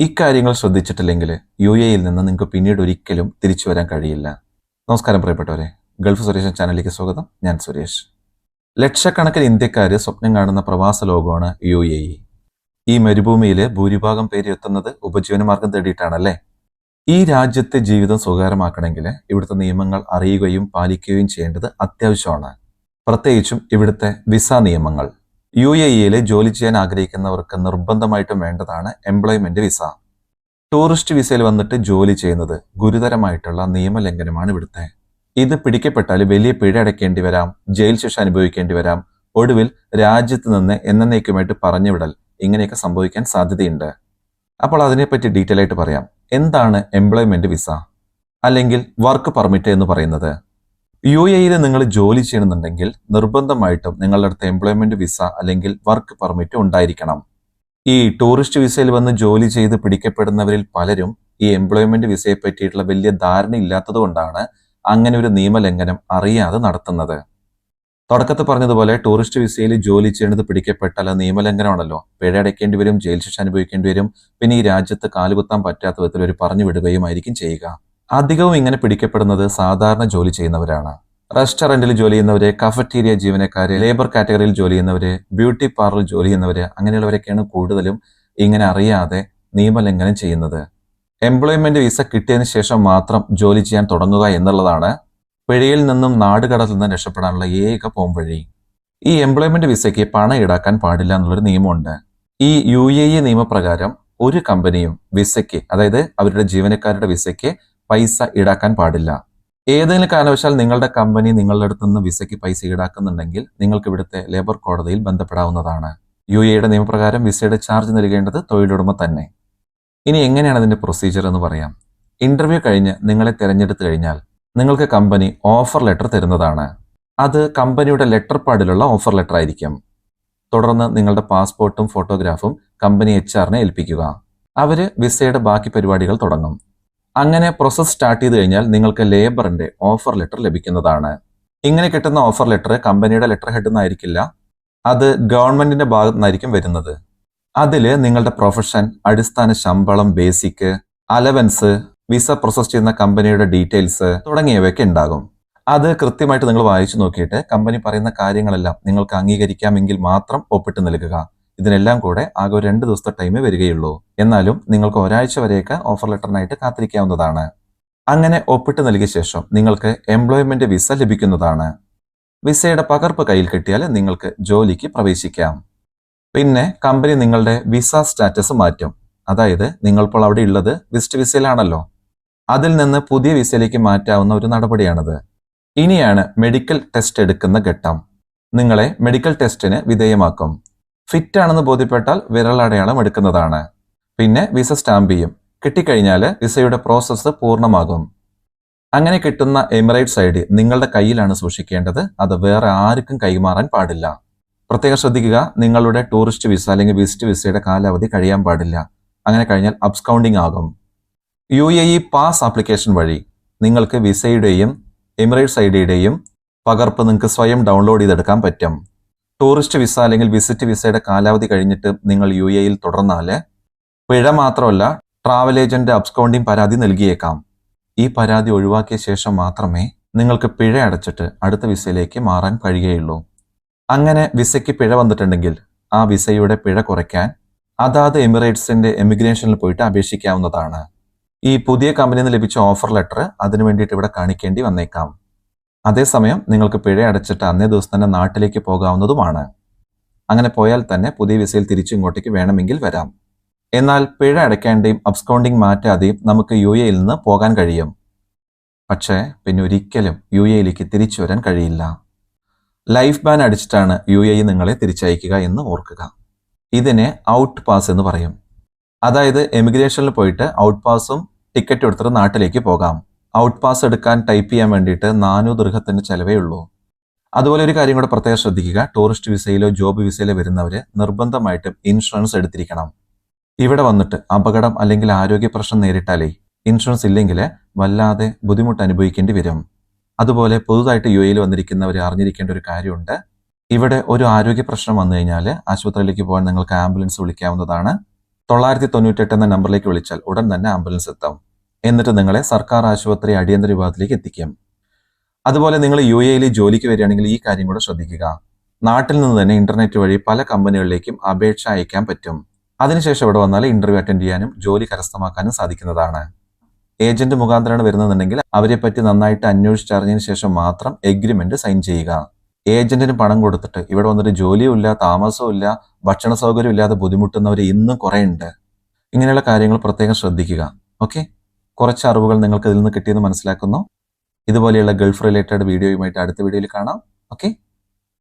ഇക്കാര്യങ്ങൾ ശ്രദ്ധിച്ചിട്ടില്ലെങ്കിൽ യു എയിൽ നിന്ന് നിങ്ങൾക്ക് പിന്നീട് ഒരിക്കലും തിരിച്ചു വരാൻ കഴിയില്ല. നമസ്കാരം പ്രിയപ്പെട്ടവരെ. ഗൾഫ് സുരേഷൻ ചാനലിലേക്ക് സ്വാഗതം. ഞാൻ സുരേഷ്. ലക്ഷക്കണക്കിന് ഇന്ത്യക്കാർ സ്വപ്നം കാണുന്ന പ്രവാസ ലോകമാണ് യു എ ഇ ഈ മരുഭൂമിയിൽ ഭൂരിഭാഗം പേര് എത്തുന്നത് ഉപജീവനമാർഗം തേടിയിട്ടാണല്ലേ? ഈ രാജ്യത്തെ ജീവിതം സുഖകരമാക്കണമെങ്കിൽ ഇവിടുത്തെ നിയമങ്ങൾ അറിയുകയും പാലിക്കുകയും ചെയ്യേണ്ടത് അത്യാവശ്യമാണ്. പ്രത്യേകിച്ചും ഇവിടുത്തെ വിസ നിയമങ്ങൾ. യു എ ഇയിൽ ജോലി ചെയ്യാൻ ആഗ്രഹിക്കുന്നവർക്ക് നിർബന്ധമായിട്ടും വേണ്ടതാണ് എംപ്ലോയ്മെന്റ് വിസ ടൂറിസ്റ്റ് വിസയിൽ വന്നിട്ട് ജോലി ചെയ്യുന്നത് ഗുരുതരമായിട്ടുള്ള നിയമലംഘനമാണ് ഇവിടുത്തെ. ഇത് പിടിക്കപ്പെട്ടാൽ വലിയ പിഴ അടയ്ക്കേണ്ടി വരാം ജയിൽ ശിക്ഷ അനുഭവിക്കേണ്ടി വരാം ഒടുവിൽ രാജ്യത്ത് നിന്ന് എന്നേക്കുമായിട്ട് പറഞ്ഞുവിടൽ ഇങ്ങനെയൊക്കെ സംഭവിക്കാൻ സാധ്യതയുണ്ട്. അപ്പോൾ അതിനെപ്പറ്റി ഡീറ്റെയിൽ ആയിട്ട് പറയാം. എന്താണ് എംപ്ലോയ്മെന്റ് വിസ അല്ലെങ്കിൽ വർക്ക് പെർമിറ്റ് എന്ന് പറയുന്നത്? യു എയിൽ നിങ്ങൾ ജോലി ചെയ്യണമെന്നുണ്ടെങ്കിൽ നിർബന്ധമായിട്ടും നിങ്ങളുടെ അടുത്ത് എംപ്ലോയ്മെന്റ് വിസ അല്ലെങ്കിൽ വർക്ക് പെർമിറ്റ് ഉണ്ടായിരിക്കണം. ഈ ടൂറിസ്റ്റ് വിസയിൽ വന്ന് ജോലി ചെയ്ത് പിടിക്കപ്പെടുന്നവരിൽ പലരും ഈ എംപ്ലോയ്മെന്റ് വിസയെ പറ്റിയിട്ടുള്ള വലിയ ധാരണ ഇല്ലാത്തതുകൊണ്ടാണ് അങ്ങനെ ഒരു നിയമലംഘനം അറിയാതെ നടത്തുന്നത്. തുടക്കത്തിൽ പറഞ്ഞതുപോലെ ടൂറിസ്റ്റ് വിസയിൽ ജോലി ചെയ്യുന്നത് പിടിക്കപ്പെട്ടാൽ നിയമലംഘനമാണല്ലോ. പിഴ അടയ്ക്കേണ്ടി വരും ജയിൽ ശിക്ഷ അനുഭവിക്കേണ്ടി വരും പിന്നെ ഈ രാജ്യത്ത് കാലുകുത്താൻ പറ്റാത്ത വിധത്തിൽ ഒരു പറഞ്ഞു വിടുകയുമായിരിക്കും ചെയ്യുക. അധികവും ഇങ്ങനെ പിടിക്കപ്പെടുന്നത് സാധാരണ ജോലി ചെയ്യുന്നവരാണ്. റെസ്റ്റോറന്റിൽ ജോലി ചെയ്യുന്നവര് കഫറ്റീരിയ ജീവനക്കാര് ലേബർ കാറ്റഗറിയിൽ ജോലി ചെയ്യുന്നവര് ബ്യൂട്ടി പാർലറിൽ ജോലി ചെയ്യുന്നവര് അങ്ങനെയുള്ളവരൊക്കെയാണ് കൂടുതലും ഇങ്ങനെ അറിയാതെ നിയമലംഘനം ചെയ്യുന്നത്. എംപ്ലോയ്മെന്റ് വിസ കിട്ടിയതിന് ശേഷം മാത്രം ജോലി ചെയ്യാൻ തുടങ്ങുക എന്നുള്ളതാണ് പിഴയിൽ നിന്നും നാടുകടത്തിൽ നിന്നും രക്ഷപ്പെടാനുള്ള ഏക പോംവഴി. ഈ എംപ്ലോയ്മെന്റ് വിസയ്ക്ക് പണം ഈടാക്കാൻ പാടില്ല എന്നുള്ളൊരു നിയമമുണ്ട്. ഈ യു എ ഇ നിയമപ്രകാരം ഒരു കമ്പനിയും വിസയ്ക്ക് അതായത് അവരുടെ ജീവനക്കാരുടെ വിസയ്ക്ക് പൈസ ഈടാക്കാൻ പാടില്ല. ഏതെങ്കിലും കാരണവശാൽ നിങ്ങളുടെ കമ്പനി നിങ്ങളുടെ അടുത്ത് നിന്ന് വിസയ്ക്ക് പൈസ ഈടാക്കുന്നുണ്ടെങ്കിൽ നിങ്ങൾക്ക് ഇവിടുത്തെ ലേബർ കോടതിയിൽ ബന്ധപ്പെടാവുന്നതാണ്. യു എയുടെ നിയമപ്രകാരം വിസയുടെ ചാർജ് നൽകേണ്ടത് തൊഴിലുടമ തന്നെ. ഇനി എങ്ങനെയാണ് അതിന്റെ പ്രൊസീജിയർ എന്ന് പറയാം. ഇന്റർവ്യൂ കഴിഞ്ഞ് നിങ്ങളെ തിരഞ്ഞെടുത്തു കഴിഞ്ഞാൽ നിങ്ങൾക്ക് കമ്പനി ഓഫർ ലെറ്റർ തരുന്നതാണ്. അത് കമ്പനിയുടെ ലെറ്റർ പാഡിലുള്ള ഓഫർ ലെറ്റർ ആയിരിക്കും. തുടർന്ന് നിങ്ങളുടെ പാസ്പോർട്ടും ഫോട്ടോഗ്രാഫും കമ്പനി എച്ച് ആറിനെ ഏൽപ്പിക്കുക. അവർ വിസയുടെ ബാക്കി പരിപാടികൾ തുടങ്ങും. അങ്ങനെ പ്രോസസ് സ്റ്റാർട്ട് ചെയ്ത് കഴിഞ്ഞാൽ നിങ്ങൾക്ക് ലേബറിന്റെ ഓഫർ ലെറ്റർ ലഭിക്കുന്നതാണ്. ഇങ്ങനെ കിട്ടുന്ന ഓഫർ ലെറ്റർ കമ്പനിയുടെ ലെറ്റർ ഹെഡ് നിന്നായിരിക്കില്ല അത് ഗവൺമെന്റിന്റെ ഭാഗത്തു നിന്നായിരിക്കും വരുന്നത്. അതിൽ നിങ്ങളുടെ പ്രൊഫഷൻ അടിസ്ഥാന ശമ്പളം ബേസിക് അലവൻസ് വിസ പ്രോസസ് ചെയ്യുന്ന കമ്പനിയുടെ ഡീറ്റെയിൽസ് തുടങ്ങിയവയൊക്കെ ഉണ്ടാകും. അത് കൃത്യമായിട്ട് നിങ്ങൾ വായിച്ചു നോക്കിയിട്ട് കമ്പനി പറയുന്ന കാര്യങ്ങളെല്ലാം നിങ്ങൾക്ക് അംഗീകരിക്കാമെങ്കിൽ മാത്രം ഒപ്പിട്ട് നൽകുക. ഇതിനെല്ലാം കൂടെ ആകെ ഒരു രണ്ട് ദിവസത്തെ ടൈമേ വരികയുള്ളൂ. എന്നാലും നിങ്ങൾക്ക് ഒരാഴ്ച വരെയൊക്കെ ഓഫർ ലെറ്ററിനായിട്ട് കാത്തിരിക്കാവുന്നതാണ്. അങ്ങനെ ഒപ്പിട്ട് നൽകിയ ശേഷം നിങ്ങൾക്ക് എംപ്ലോയ്മെന്റ് വിസ ലഭിക്കുന്നതാണ്. വിസയുടെ പകർപ്പ് കയ്യിൽ കിട്ടിയാൽ നിങ്ങൾക്ക് ജോലിക്ക് പ്രവേശിക്കാം. പിന്നെ കമ്പനി നിങ്ങളുടെ വിസ സ്റ്റാറ്റസ് മാറ്റും. അതായത് നിങ്ങളിപ്പോൾ അവിടെ ഉള്ളത് വിസ്റ്റ് വിസയിലാണല്ലോ അതിൽ നിന്ന് പുതിയ വിസയിലേക്ക് മാറ്റാവുന്ന ഒരു നടപടിയാണിത്. ഇനിയാണ് മെഡിക്കൽ ടെസ്റ്റ് എടുക്കുന്ന ഘട്ടം. നിങ്ങളെ മെഡിക്കൽ ടെസ്റ്റിന് വിധേയമാക്കും. ഫിറ്റ് ആണെന്ന് ബോധ്യപ്പെട്ടാൽ വിരലടയാളം എടുക്കുന്നതാണ്. പിന്നെ വിസ സ്റ്റാമ്പ് ചെയ്യും. കിട്ടിക്കഴിഞ്ഞാൽ വിസയുടെ പ്രോസസ്സ് പൂർണമാകും. അങ്ങനെ കിട്ടുന്ന എമിറേറ്റ്സ് ഐ ഡി നിങ്ങളുടെ കയ്യിലാണ് സൂക്ഷിക്കേണ്ടത്. അത് വേറെ ആർക്കും കൈമാറാൻ പാടില്ല. പ്രത്യേകം ശ്രദ്ധിക്കുക നിങ്ങളുടെ ടൂറിസ്റ്റ് വിസ അല്ലെങ്കിൽ വിസിറ്റ് വിസയുടെ കാലാവധി കഴിയാൻ പാടില്ല. അങ്ങനെ കഴിഞ്ഞാൽ അബ്സ്കൗണ്ടിങ് ആകും. U A E pass application വഴി നിങ്ങൾക്ക് വിസയുടെയും എമിറേറ്റ്സ് ഐ ഡിയുടെയും പകർപ്പ് നിങ്ങൾക്ക് സ്വയം ഡൗൺലോഡ് ചെയ്തെടുക്കാൻ പറ്റും. ടൂറിസ്റ്റ് വിസ അല്ലെങ്കിൽ വിസിറ്റ് വിസയുടെ കാലാവധി കഴിഞ്ഞിട്ട് നിങ്ങൾ യു എയിൽ തുടർന്നാൽ പിഴ മാത്രമല്ല ട്രാവൽ ഏജന്റ് അബ്സ്കൗണ്ടിങ് പരാതി നൽകിയേക്കാം. ഈ പരാതി ഒഴിവാക്കിയ ശേഷം മാത്രമേ നിങ്ങൾക്ക് പിഴ അടച്ചിട്ട് അടുത്ത വിസയിലേക്ക് മാറാൻ കഴിയുകയുള്ളൂ. അങ്ങനെ വിസയ്ക്ക് പിഴ വന്നിട്ടുണ്ടെങ്കിൽ ആ വിസയുടെ പിഴ കുറയ്ക്കാൻ അതാത് എമിറേറ്റ്സിന്റെ എമിഗ്രേഷനിൽ പോയിട്ട് അപേക്ഷിക്കാവുന്നതാണ്. ഈ പുതിയ കമ്പനിയിൽ നിന്ന് ലഭിച്ച ഓഫർ ലെറ്റർ അതിനു വേണ്ടിയിട്ട് ഇവിടെ കാണിക്കേണ്ടി വന്നേക്കാം. അതേസമയം നിങ്ങൾക്ക് പിഴ അടച്ചിട്ട് അന്നേ ദിവസം തന്നെ നാട്ടിലേക്ക് പോകാവുന്നതുമാണ്. അങ്ങനെ പോയാൽ തന്നെ പുതിയ വിസയിൽ തിരിച്ചു ഇങ്ങോട്ടേക്ക് വേണമെങ്കിൽ വരാം. എന്നാൽ പിഴ അടയ്ക്കേണ്ടയും അബ്സ്കൗണ്ടിങ് മാറ്റാതെയും നമുക്ക് യു എയിൽ നിന്ന് പോകാൻ കഴിയും. പക്ഷേ പിന്നെ ഒരിക്കലും യു എയിലേക്ക് തിരിച്ചു വരാൻ കഴിയില്ല. ലൈഫ് ബാൻ അടിച്ചിട്ടാണ് യു എ നിങ്ങളെ തിരിച്ചയക്കുക എന്ന് ഓർക്കുക. ഇതിനെ ഔട്ട് പാസ് എന്ന് പറയും. അതായത് എമിഗ്രേഷനിൽ പോയിട്ട് ഔട്ട് പാസും ടിക്കറ്റ് എടുത്തിട്ട് നാട്ടിലേക്ക് പോകാം. ഔട്ട് പാസ് എടുക്കാൻ ടൈപ്പ് ചെയ്യാൻ വേണ്ടിയിട്ട് നാനൂറ് ദീർഘത്തിന് ചിലവേ ഉള്ളൂ. അതുപോലെ ഒരു കാര്യം കൂടെ പ്രത്യേകം ശ്രദ്ധിക്കുക. ടൂറിസ്റ്റ് വിസയിലോ ജോബ് വിസയിലോ വരുന്നവർ നിർബന്ധമായിട്ടും ഇൻഷുറൻസ് എടുത്തിരിക്കണം. ഇവിടെ വന്നിട്ട് അപകടം അല്ലെങ്കിൽ ആരോഗ്യ പ്രശ്നം നേരിട്ടാലേ ഇൻഷുറൻസ് ഇല്ലെങ്കിൽ വല്ലാതെ ബുദ്ധിമുട്ട് അനുഭവിക്കേണ്ടി വരും. അതുപോലെ പുതുതായിട്ട് യു എയിൽ വന്നിരിക്കുന്നവർ അറിഞ്ഞിരിക്കേണ്ട ഒരു കാര്യമുണ്ട്. ഇവിടെ ഒരു ആരോഗ്യ പ്രശ്നം വന്നു കഴിഞ്ഞാൽ ആശുപത്രിയിലേക്ക് പോകാൻ നിങ്ങൾക്ക് ആംബുലൻസ് വിളിക്കാവുന്നതാണ്. തൊള്ളായിരത്തി തൊണ്ണൂറ്റെട്ട് എന്ന നമ്പറിലേക്ക് വിളിച്ചാൽ ഉടൻ തന്നെ ആംബുലൻസ് എത്താം. എന്നിട്ട് നിങ്ങളെ സർക്കാർ ആശുപത്രി അടിയന്തര വിഭാഗത്തിലേക്ക് എത്തിക്കും. അതുപോലെ നിങ്ങൾ യു എയിൽ ജോലിക്ക് വരികയാണെങ്കിൽ ഈ കാര്യം കൂടെ ശ്രദ്ധിക്കുക. നാട്ടിൽ നിന്ന് തന്നെ ഇന്റർനെറ്റ് വഴി പല കമ്പനികളിലേക്കും അപേക്ഷ അയക്കാൻ പറ്റും. അതിനുശേഷം ഇവിടെ വന്നാൽ ഇന്റർവ്യൂ അറ്റൻഡ് ചെയ്യാനും ജോലി കരസ്ഥമാക്കാനും സാധിക്കുന്നതാണ്. ഏജന്റ് മുഖാന്തരമാണ് വരുന്നതെന്നുണ്ടെങ്കിൽ അവരെ പറ്റി നന്നായിട്ട് അന്വേഷിച്ചറിഞ്ഞതിന് ശേഷം മാത്രം എഗ്രിമെന്റ് സൈൻ ചെയ്യുക. ഏജന്റിന് പണം കൊടുത്തിട്ട് ഇവിടെ വന്നിട്ട് ജോലിയും ഇല്ല താമസവും ഇല്ല ഭക്ഷണ സൗകര്യം ഇല്ലാതെ ബുദ്ധിമുട്ടുന്നവർ ഇന്നും കുറേ ഉണ്ട് ഇങ്ങനെയുള്ള കാര്യങ്ങൾ പ്രത്യേകം ശ്രദ്ധിക്കുക. ഓക്കെ? കുറച്ച് അറിവുകൾ നിങ്ങൾക്ക് ഇതിൽ നിന്ന് കിട്ടിയെന്ന് മനസ്സിലാക്കുന്നു. ഇതുപോലെയുള്ള ഗൾഫ് റിലേറ്റഡ് വീഡിയോയുമായിട്ട് അടുത്ത വീഡിയോയിൽ കാണാം. ഓക്കെ?